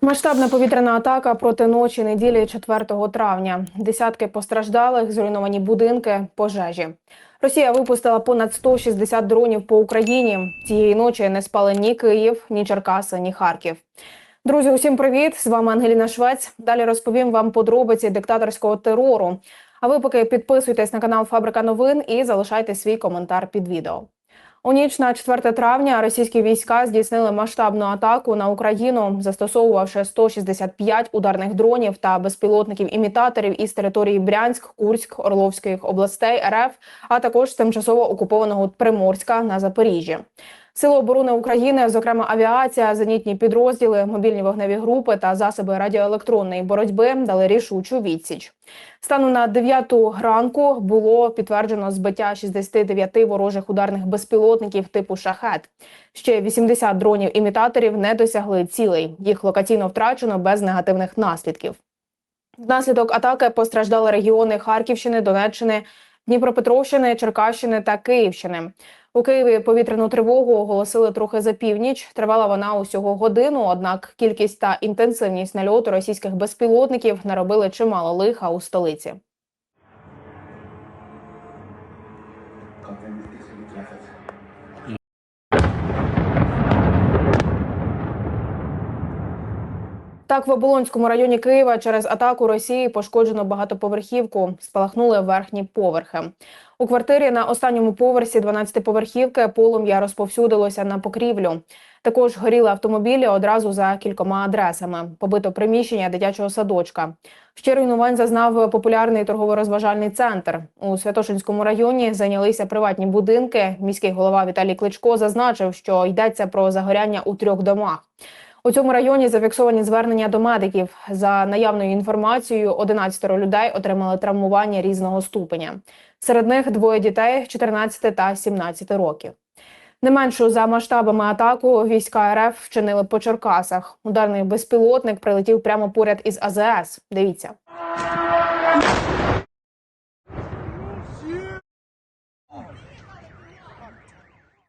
Масштабна повітряна атака проти ночі неділі 4 травня. Десятки постраждалих, зруйновані будинки, пожежі. Росія випустила понад 160 дронів по Україні. Цієї ночі не спали ні Київ, ні Черкаси, ні Харків. Друзі, усім привіт! З вами Ангеліна Швець. Далі розповім вам подробиці диктаторського терору. А ви поки підписуйтесь на канал Фабрика новин і залишайте свій коментар під відео. У ніч на 4 травня російські війська здійснили масштабну атаку на Україну, застосовувавши 165 ударних дронів та безпілотників-імітаторів із території Брянськ, Курськ, Орловських областей РФ, а також тимчасово окупованого Приморська на Запоріжжі. Сили оборони України, зокрема авіація, зенітні підрозділи, мобільні вогневі групи та засоби радіоелектронної боротьби дали рішучу відсіч. Станом на 9 ранку було підтверджено збиття 69 ворожих ударних безпілотників типу шахет. Ще 80 дронів-імітаторів не досягли цілей. Їх локаційно втрачено без негативних наслідків. Внаслідок атаки постраждали регіони Харківщини, Донеччини, Дніпропетровщини, Черкащини та Київщини. У Києві повітряну тривогу оголосили трохи за північ. Тривала вона усього годину. Однак кількість та інтенсивність нальоту російських безпілотників наробили чимало лиха у столиці. Так, в Оболонському районі Києва через атаку Росії пошкоджено багатоповерхівку. Спалахнули верхні поверхи. У квартирі на останньому поверсі 12-поверхівки полум'я розповсюдилося на покрівлю. Також горіли автомобілі одразу за кількома адресами. Побито приміщення дитячого садочка. Ще руйнувань зазнав популярний торгово-розважальний центр. У Святошинському районі зайнялися приватні будинки. Міський голова Віталій Кличко зазначив, що йдеться про загоряння у трьох домах. У цьому районі зафіксовані звернення до медиків. За наявною інформацією, 11 людей отримали травмування різного ступеня. Серед них двоє дітей 14 та 17 років. Не меншу за масштабами атаку війська РФ вчинили по Черкасах. Ударний безпілотник прилетів прямо поряд із АЗС. Дивіться.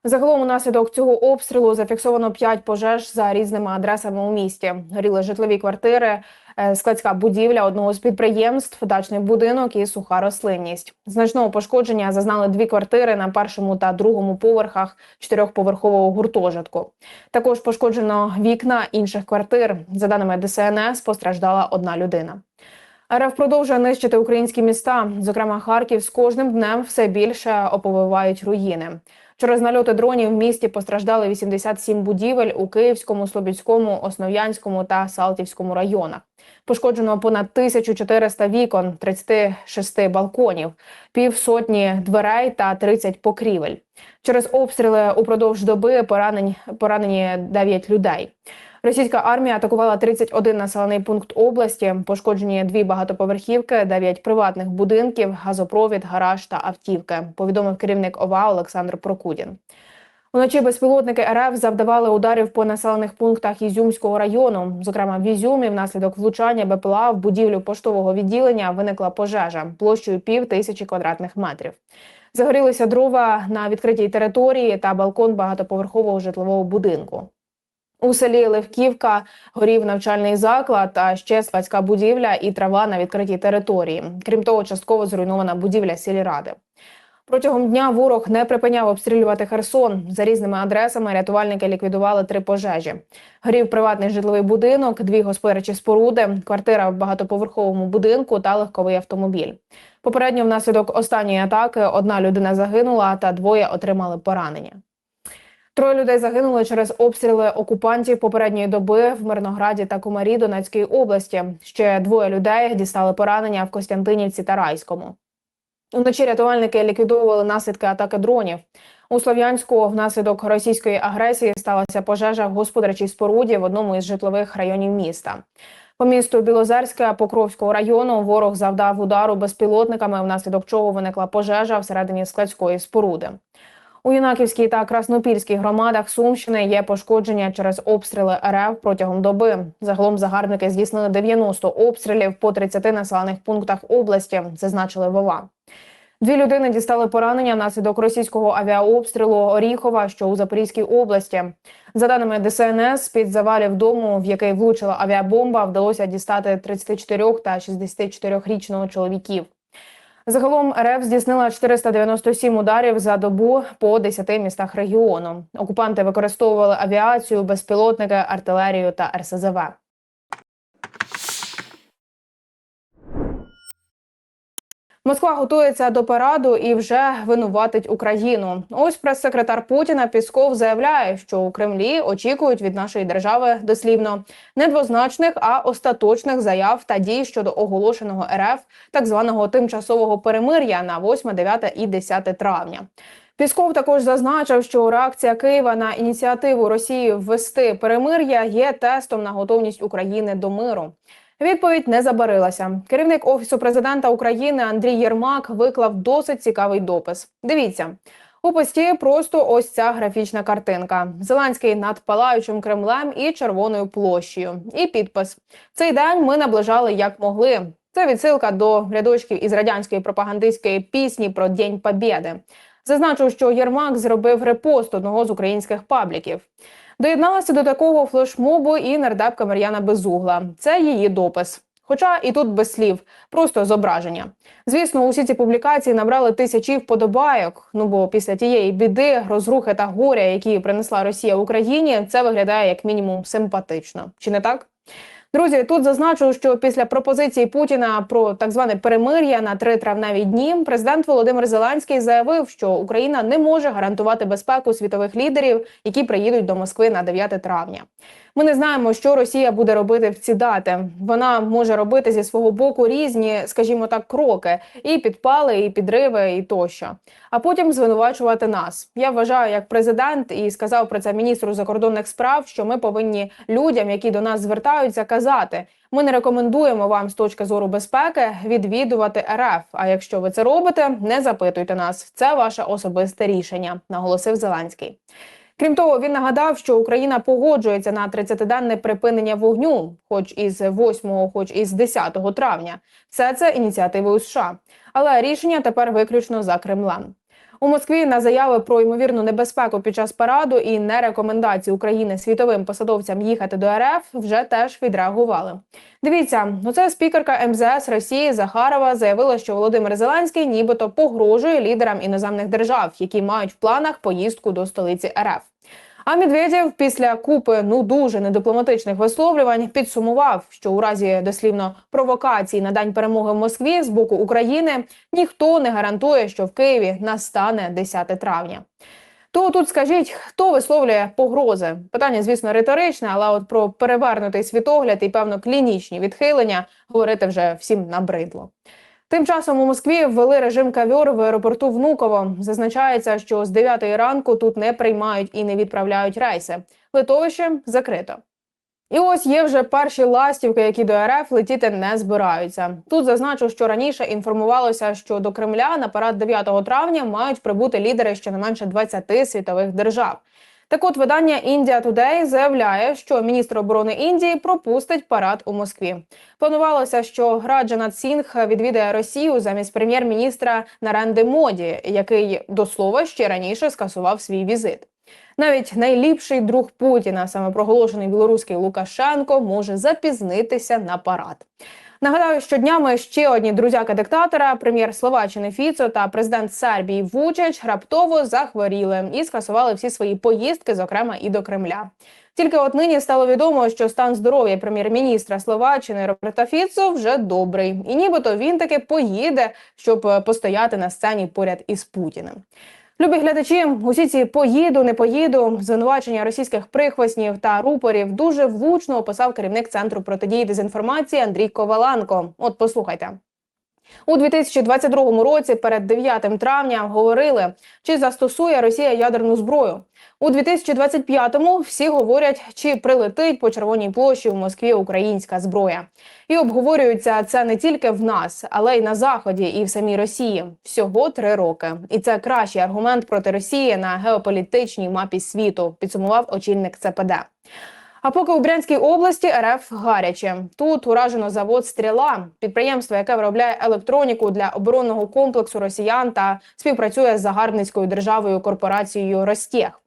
Загалом унаслідок цього обстрілу зафіксовано 5 пожеж за різними адресами у місті. Горіли житлові квартири, е, складська будівля одного з підприємств, дачний будинок і суха рослинність. Значного пошкодження зазнали дві квартири на першому та другому поверхах чотирьохповерхового гуртожитку. Також пошкоджено вікна інших квартир. За даними ДСНС, постраждала одна людина. РФ продовжує нищити українські міста. Зокрема, Харків з кожним днем все більше оповивають руїни. Через нальоти дронів в місті постраждали 87 будівель у Київському, Слобідському, Основ'янському та Салтівському районах. Пошкоджено понад 1400 вікон, 36 балконів, півсотні дверей та 30 покрівель. Через обстріли упродовж доби поранені, поранені 9 людей. Російська армія атакувала 31 населений пункт області. Пошкоджені дві багатоповерхівки, 9 приватних будинків, газопровід, гараж та автівки. Повідомив керівник ОВА Олександр Прокудін. Уночі безпілотники РФ завдавали ударів по населених пунктах Ізюмського району. Зокрема, в Ізюмі внаслідок влучання БПЛА в будівлю поштового відділення виникла пожежа площею пів тисячі квадратних метрів. Загорілися дрова на відкритій території та балкон багатоповерхового житлового будинку. У селі Левківка горів навчальний заклад, а ще складська будівля і трава на відкритій території. Крім того, частково зруйнована будівля сільради. Протягом дня ворог не припиняв обстрілювати Херсон. За різними адресами рятувальники ліквідували три пожежі. Горів приватний житловий будинок, дві господарчі споруди, квартира в багатоповерховому будинку та легковий автомобіль. Попередньо внаслідок останньої атаки одна людина загинула та двоє отримали поранення. Троє людей загинули через обстріли окупантів попередньої доби в Мирнограді та Комарі Донецької області. Ще двоє людей дістали поранення в Костянтинівці та Райському. Уночі рятувальники ліквідовували наслідки атаки дронів. У Слов'янську внаслідок російської агресії сталася пожежа в господарчій споруді в одному із житлових районів міста. По місту Білозерське Покровського району ворог завдав удару безпілотниками, внаслідок чого виникла пожежа всередині складської споруди. У Юнаківській та Краснопільській громадах Сумщини є пошкодження через обстріли РФ протягом доби. Загалом загарбники здійснили 90 обстрілів по 30 населених пунктах області, зазначили Вова. Дві людини дістали поранення внаслідок російського авіаобстрілу Оріхова, що у Запорізькій області. За даними ДСНС, під завалів дому, в який влучила авіабомба, вдалося дістати 34 та 64-річного чоловіків. Загалом РФ здійснила 497 ударів за добу по 10 містах регіону. Окупанти використовували авіацію, безпілотники, артилерію та РСЗВ. Москва готується до параду і вже винуватить Україну. Ось прес-секретар Путіна Пісков заявляє, що у Кремлі очікують від нашої держави дослівно не двозначних, а остаточних заяв та дій щодо оголошеного РФ так званого тимчасового перемир'я на 8, 9 і 10 травня. Пісков також зазначив, що реакція Києва на ініціативу Росії ввести перемир'я є тестом на готовність України до миру. Відповідь не забарилася. Керівник офісу президента України Андрій Єрмак виклав досить цікавий допис. Дивіться. У пості просто ось ця графічна картинка. Зеленський над палаючим Кремлем і червоною площею. І підпис: цей день ми наближали як могли. Це відсилка до рядочків із радянської пропагандистської пісні про День Побєди. Зазначу, що Єрмак зробив репост одного з українських пабліків. Доєдналася до такого флешмобу і нардепка Мар'яна Безугла. Це її допис. Хоча і тут без слів, просто зображення. Звісно, усі ці публікації набрали тисячі вподобайок. Ну бо після тієї біди, розрухи та горя, які принесла Росія Україні, це виглядає як мінімум симпатично. Чи не так? Друзі, тут зазначу, що після пропозиції Путіна про так зване перемир'я на три травневі дні президент Володимир Зеленський заявив, що Україна не може гарантувати безпеку світових лідерів, які приїдуть до Москви на 9 травня. Ми не знаємо, що Росія буде робити в ці дати. Вона може робити зі свого боку різні, скажімо так, кроки: і підпали, і підриви, і тощо. А потім звинувачувати нас. Я вважаю, як президент і сказав про це міністру закордонних справ, що ми повинні людям, які до нас звертаються, казати. Ми не рекомендуємо вам з точки зору безпеки відвідувати РФ. А якщо ви це робите, не запитуйте нас. Це ваше особисте рішення, наголосив Зеленський. Крім того, він нагадав, що Україна погоджується на 30-денне припинення вогню, хоч із 8, хоч із 10 травня. Все це ініціативи у США. Але рішення тепер виключно за Кремлем. У Москві на заяви про ймовірну небезпеку під час параду і не рекомендації України світовим посадовцям їхати до РФ вже теж відреагували. Дивіться, оце спікерка МЗС Росії Захарова заявила, що Володимир Зеленський нібито погрожує лідерам іноземних держав, які мають в планах поїздку до столиці РФ. А Медведєв після купи ну дуже недипломатичних висловлювань підсумував, що у разі дослівно провокації на день перемоги в Москві з боку України ніхто не гарантує, що в Києві настане 10 травня. То тут скажіть, хто висловлює погрози? Питання, звісно, риторичне, але от про перевернутий світогляд і певно клінічні відхилення говорити вже всім набридло. Тим часом у Москві ввели режим кавьор в аеропорту Внуково. Зазначається, що з 9 ранку тут не приймають і не відправляють рейси. Литовище закрито. І ось є вже перші ластівки, які до РФ летіти не збираються. Тут зазначу, що раніше інформувалося, що до Кремля на парад 9 травня мають прибути лідери щонайменше 20 світових держав. Так от видання India Today заявляє, що міністр оборони Індії пропустить парад у Москві. Планувалося, що Раджанат Сінг відвідає Росію замість прем'єр-міністра Наренди Моді, який до слова ще раніше скасував свій візит. Навіть найліпший друг Путіна, саме проголошений білоруський Лукашенко, може запізнитися на парад. Нагадаю, що днями ще одні друзяки диктатора, прем'єр Словаччини Фіцо та президент Сербії Вучич раптово захворіли і скасували всі свої поїздки, зокрема і до Кремля. Тільки от нині стало відомо, що стан здоров'я прем'єр-міністра Словаччини Роберта Фіцо вже добрий, і нібито він таки поїде, щоб е, постояти на сцені поряд із Путіним. Любі глядачі, усі ці поїду, не поїду, звинувачення російських прихвостнів та рупорів дуже влучно описав керівник центру протидії дезінформації Андрій Коваленко. От послухайте. У 2022 році, перед 9 травня, говорили, чи застосує Росія ядерну зброю. У 2025-му всі говорять, чи прилетить по червоній площі в Москві українська зброя. І обговорюється це не тільки в нас, але й на заході, і в самій Росії. Всього три роки. І це кращий аргумент проти Росії на геополітичній мапі світу. Підсумував очільник ЦПД. А поки у Брянській області РФ гаряче. Тут уражено завод Стріла, підприємство, яке виробляє електроніку для оборонного комплексу росіян та співпрацює з загарбницькою державою корпорацією Ростех.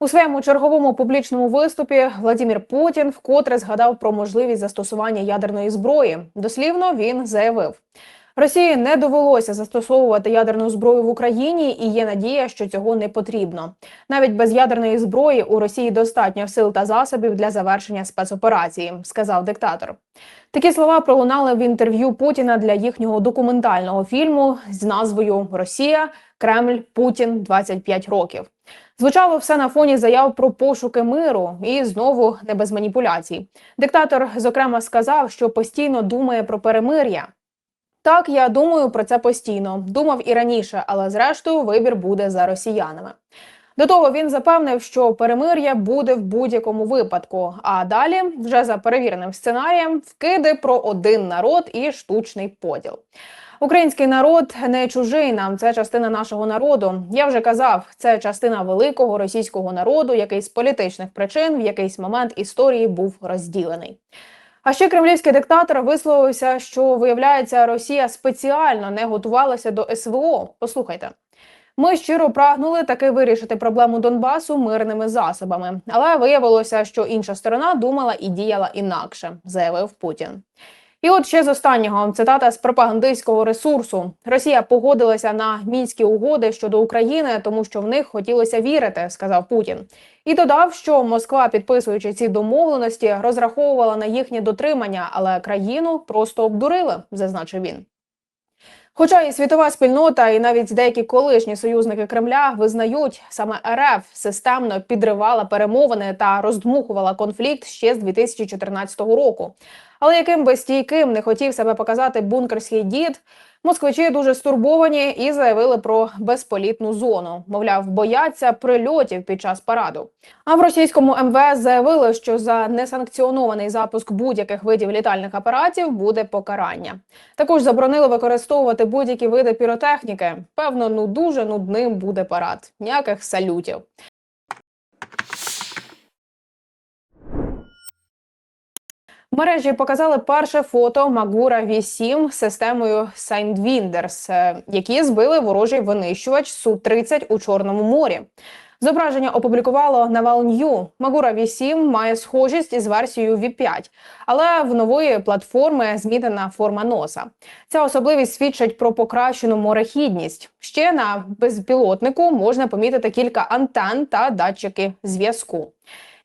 У своєму черговому публічному виступі Владимир Путін вкотре згадав про можливість застосування ядерної зброї. Дослівно він заявив. Росії не довелося застосовувати ядерну зброю в Україні, і є надія, що цього не потрібно. Навіть без ядерної зброї у Росії достатньо сил та засобів для завершення спецоперації, сказав диктатор. Такі слова пролунали в інтерв'ю Путіна для їхнього документального фільму з назвою Росія, Кремль, Путін 25 років. Звучало все на фоні заяв про пошуки миру і знову не без маніпуляцій. Диктатор, зокрема, сказав, що постійно думає про перемир'я. Так, я думаю про це постійно. Думав і раніше, але зрештою вибір буде за росіянами. До того він запевнив, що перемир'я буде в будь-якому випадку. А далі, вже за перевіреним сценарієм, вкиди про один народ і штучний поділ. Український народ не чужий нам, це частина нашого народу. Я вже казав, це частина великого російського народу, який з політичних причин в якийсь момент історії був розділений. А ще кремлівський диктатор висловився, що виявляється, Росія спеціально не готувалася до СВО. Послухайте. Ми щиро прагнули таки вирішити проблему Донбасу мирними засобами, але виявилося, що інша сторона думала і діяла інакше, заявив Путін. І от ще з останнього цитата з пропагандистського ресурсу: Росія погодилася на мінські угоди щодо України, тому що в них хотілося вірити, сказав Путін. І додав, що Москва, підписуючи ці домовленості, розраховувала на їхнє дотримання, але країну просто обдурили, зазначив він. Хоча і світова спільнота, і навіть деякі колишні союзники Кремля визнають, саме РФ системно підривала перемовини та роздмухувала конфлікт ще з 2014 року. Але яким би стійким не хотів себе показати бункерський дід, москвичі дуже стурбовані і заявили про безполітну зону. Мовляв, бояться прильотів під час параду. А в російському МВС заявили, що за несанкціонований запуск будь-яких видів літальних апаратів буде покарання. Також заборонили використовувати будь-які види піротехніки. Певно, ну дуже нудним буде парад. Ніяких салютів. Мережі показали перше фото Магура V7 з системою Signwinders, е, які збили ворожий винищувач Су-30 у Чорному морі. Зображення опублікувало Naval New. Магура V7 має схожість із версією V5, але в нової платформи змінена форма носа. Ця особливість свідчить про покращену морехідність. Ще на безпілотнику можна помітити кілька антен та датчики зв'язку.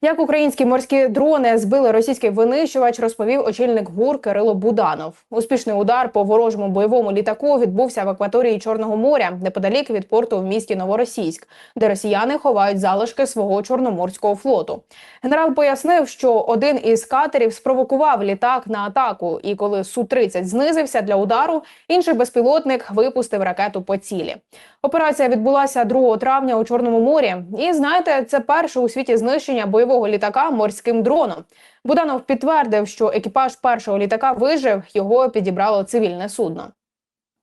Як українські морські дрони збили російський винищувач, розповів очільник ГУР Кирило Буданов. Успішний удар по ворожому бойовому літаку відбувся в акваторії Чорного моря, неподалік від порту в місті Новоросійськ, де росіяни ховають залишки свого чорноморського флоту. Генерал пояснив, що один із катерів спровокував літак на атаку, і коли су 30 знизився для удару, інший безпілотник випустив ракету по цілі. Операція відбулася 2 травня у Чорному морі. І знаєте, це перше у світі знищення бойового літака морським дроном. Буданов підтвердив, що екіпаж першого літака вижив, його підібрало цивільне судно.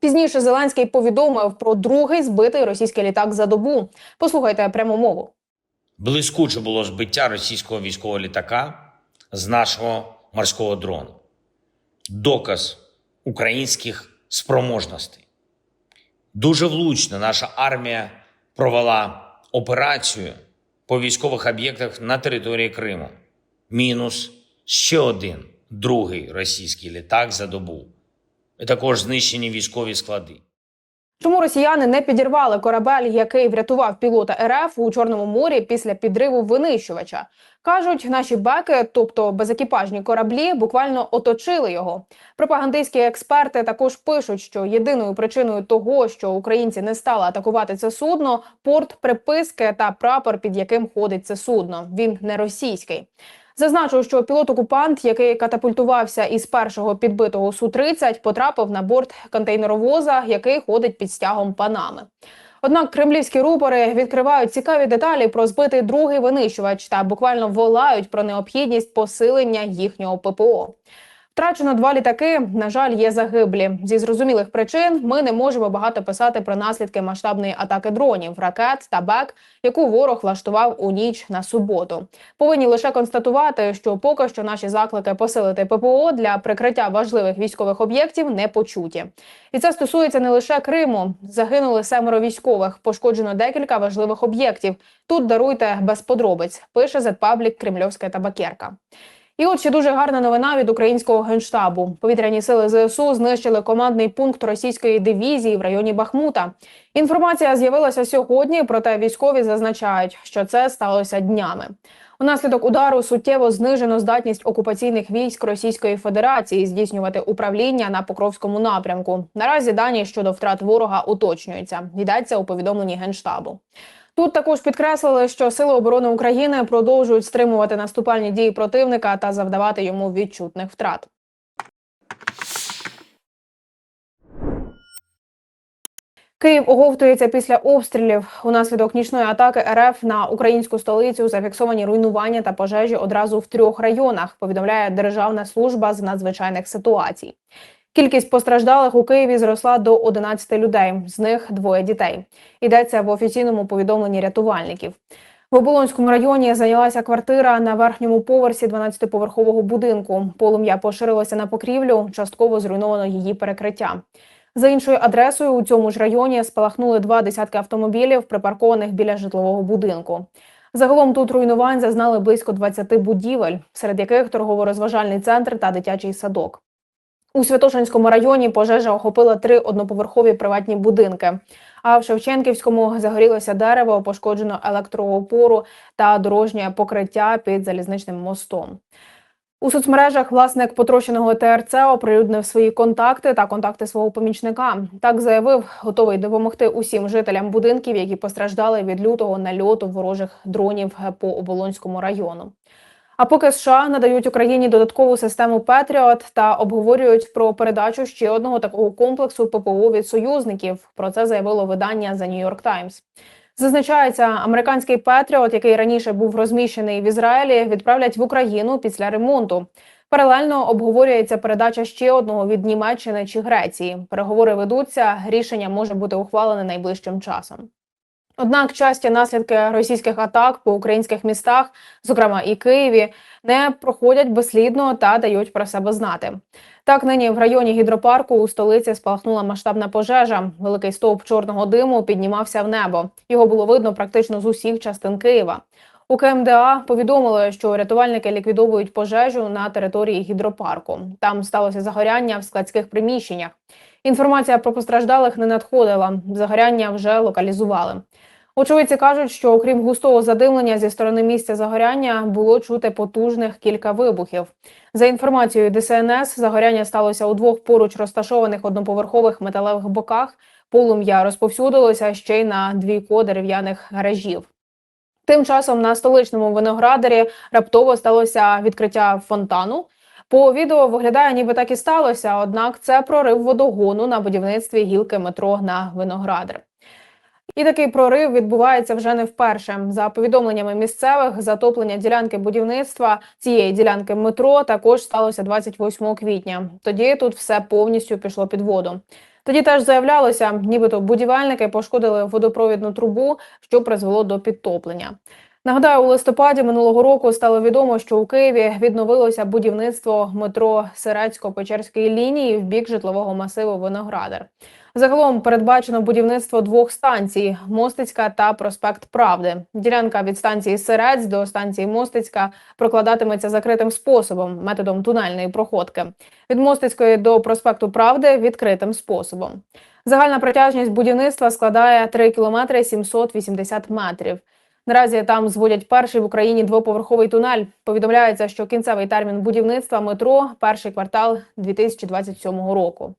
Пізніше Зеленський повідомив про другий збитий російський літак за добу. Послухайте пряму мову. Блискуче було збиття російського військового літака з нашого морського дрону. Доказ українських спроможностей. Дуже влучно наша армія провела операцію по військових об'єктах на території Криму. Мінус ще один другий російський літак за добу. І також знищені військові склади. Чому росіяни не підірвали корабель, який врятував пілота РФ у Чорному морі після підриву винищувача? Кажуть, наші беки, тобто безекіпажні кораблі, буквально оточили його. Пропагандистські експерти також пишуть, що єдиною причиною того, що українці не стали атакувати це судно, порт приписки та прапор, під яким ходить це судно. Він не російський. Зазначу, що пілот-окупант, який катапультувався із першого підбитого су 30 потрапив на борт контейнеровоза, який ходить під стягом Панами. Однак кремлівські рупори відкривають цікаві деталі про збитий другий винищувач та буквально волають про необхідність посилення їхнього ППО. Втрачено два літаки. На жаль, є загиблі. Зі зрозумілих причин ми не можемо багато писати про наслідки масштабної атаки дронів, ракет та БЕК, яку ворог влаштував у ніч на суботу. Повинні лише констатувати, що поки що наші заклики посилити ППО для прикриття важливих військових об'єктів не почуті. І це стосується не лише Криму. Загинули семеро військових, пошкоджено декілька важливих об'єктів. Тут даруйте без подробиць. Пише Зетпаблік Кремльовська табакерка. І от ще дуже гарна новина від українського генштабу. Повітряні сили ЗСУ знищили командний пункт російської дивізії в районі Бахмута. Інформація з'явилася сьогодні, проте військові зазначають, що це сталося днями. Унаслідок удару суттєво знижено здатність окупаційних військ Російської Федерації здійснювати управління на Покровському напрямку. Наразі дані щодо втрат ворога уточнюються. Йдеться у повідомленні генштабу. Тут також підкреслили, що сили оборони України продовжують стримувати наступальні дії противника та завдавати йому відчутних втрат. Київ оговтується після обстрілів. Унаслідок нічної атаки РФ на українську столицю зафіксовані руйнування та пожежі одразу в трьох районах. Повідомляє Державна служба з надзвичайних ситуацій. Кількість постраждалих у Києві зросла до 11 людей, з них двоє дітей. Йдеться в офіційному повідомленні рятувальників. В Оболонському районі зайнялася квартира на верхньому поверсі 12-поверхового будинку. Полум'я поширилося на покрівлю, частково зруйновано її перекриття. За іншою адресою у цьому ж районі спалахнули два десятки автомобілів, припаркованих біля житлового будинку. Загалом тут руйнувань зазнали близько 20 будівель, серед яких торгово-розважальний центр та дитячий садок. У Святошинському районі пожежа охопила три одноповерхові приватні будинки. А в Шевченківському загорілося дерево, пошкоджено електроопору та дорожнє покриття під залізничним мостом. У соцмережах власник потрощеного ТРЦ оприлюднив свої контакти та контакти свого помічника. Так заявив, готовий допомогти усім жителям будинків, які постраждали від лютого нальоту ворожих дронів по Оболонському району. А поки США надають Україні додаткову систему Петріот та обговорюють про передачу ще одного такого комплексу ППО від союзників. Про це заявило видання The New York Times. Зазначається, американський Петріот, який раніше був розміщений в Ізраїлі, відправлять в Україну після ремонту. Паралельно обговорюється передача ще одного від Німеччини чи Греції. Переговори ведуться. Рішення може бути ухвалене найближчим часом. Однак часті наслідки російських атак по українських містах, зокрема і Києві, не проходять безслідно та дають про себе знати. Так, нині в районі гідропарку у столиці спалахнула масштабна пожежа. Великий стовп чорного диму піднімався в небо. Його було видно практично з усіх частин Києва. У КМДА повідомили, що рятувальники ліквідовують пожежу на території гідропарку. Там сталося загоряння в складських приміщеннях. Інформація про постраждалих не надходила. Загоряння вже локалізували. Очевидці кажуть, що окрім густого задимлення зі сторони місця загоряння було чути потужних кілька вибухів. За інформацією ДСНС, загоряння сталося у двох поруч розташованих одноповерхових металевих боках. Полум'я розповсюдилося ще й на двійко дерев'яних гаражів. Тим часом на столичному виноградарі раптово сталося відкриття фонтану. По відео виглядає, ніби так і сталося. Однак це прорив водогону на будівництві гілки метро на виноградар. І такий прорив відбувається вже не вперше. За повідомленнями місцевих, затоплення ділянки будівництва цієї ділянки метро також сталося 28 квітня. Тоді тут все повністю пішло під воду. Тоді теж заявлялося, нібито будівельники пошкодили водопровідну трубу, що призвело до підтоплення. Нагадаю, у листопаді минулого року стало відомо, що у Києві відновилося будівництво метро Сирецько-Печерської лінії в бік житлового масиву Виноградар. Загалом передбачено будівництво двох станцій: Мостицька та проспект Правди. Ділянка від станції Сирець до станції Мостицька прокладатиметься закритим способом методом тунельної проходки. Від Мостицької до проспекту Правди відкритим способом. Загальна протяжність будівництва складає 3 кілометри 780 метрів. Наразі там зводять перший в Україні двоповерховий тунель. Повідомляється, що кінцевий термін будівництва метро перший квартал 2027 року.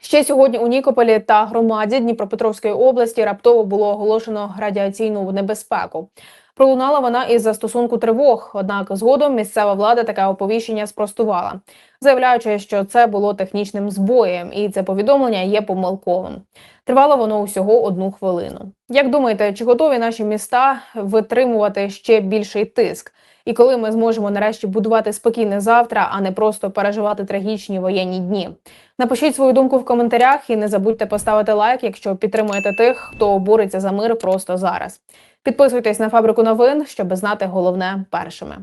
Ще сьогодні у Нікополі та громаді Дніпропетровської області раптово було оголошено радіаційну небезпеку. Пролунала вона із застосунку тривог. Однак згодом місцева влада таке оповіщення спростувала, заявляючи, що це було технічним збоєм, і це повідомлення є помилковим. Тривало воно усього одну хвилину. Як думаєте, чи готові наші міста витримувати ще більший тиск? І коли ми зможемо нарешті будувати спокійне завтра, а не просто переживати трагічні воєнні дні? Напишіть свою думку в коментарях і не забудьте поставити лайк, якщо підтримуєте тих, хто бореться за мир просто зараз. Підписуйтесь на фабрику новин, щоб знати головне першими.